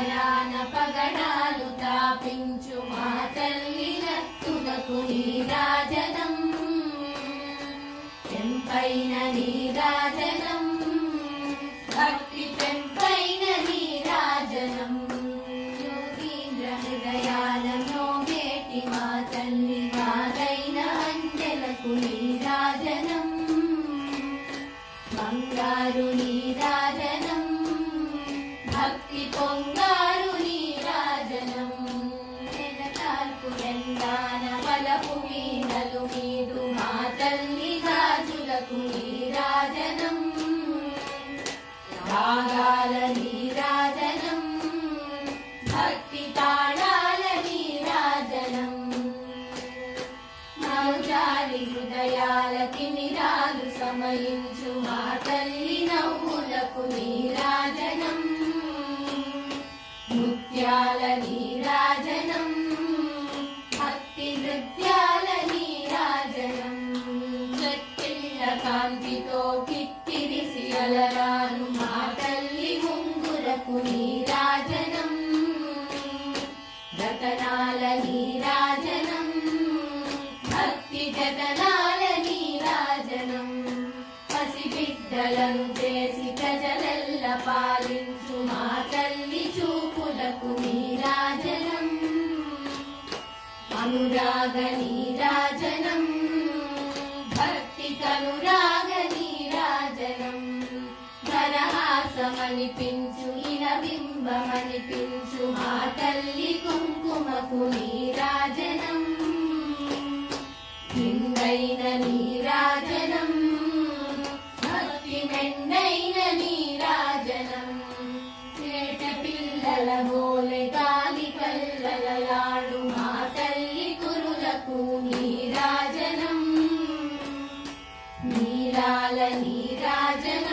హృదయాన పగడాలు తాపించు మా తల్లి నత్తులకు నీరాజనం పెంపైన నీరాజనం భక్తి పెంపైన నీరాజనం యోగీంద్ర హృదయాలలో వేటి మా తల్లి మాదైన అంజలకు నీరాజనం బంగారు నీరాజనం మీదలు మీదు మా తల్లి గాజులకు నీరాజనం. రాగాల నీరాజనం భక్తి తాళాల నీరాజనం. సమయించు మా తల్లి నవ్వులకు నీరాజనం. నీరాజనం కిక్కిరిసి అలరాను మా తల్లి ముంగురకు నీరాజనం. రతనాల నీరాజనం భక్తి జతనాల నీరాజనం. పసిబిడ్డలను చేసి ప్రజలెల్ల పాలించు మా తల్లి చూపులకు నీరాజనం. అనురాగ నీ ధరహాసమనిపించు ఇనబింబమనిపించు మా తల్లి కుంకుమకు నీరాజనం నిండైన నీరాజనం భక్తి మెండైన నీరాజనం చేట పిల్లల బోలె గాలి పల్లలలాడు మా తల్లి కురులకు నీరాజనం నీరాల నీరాజనం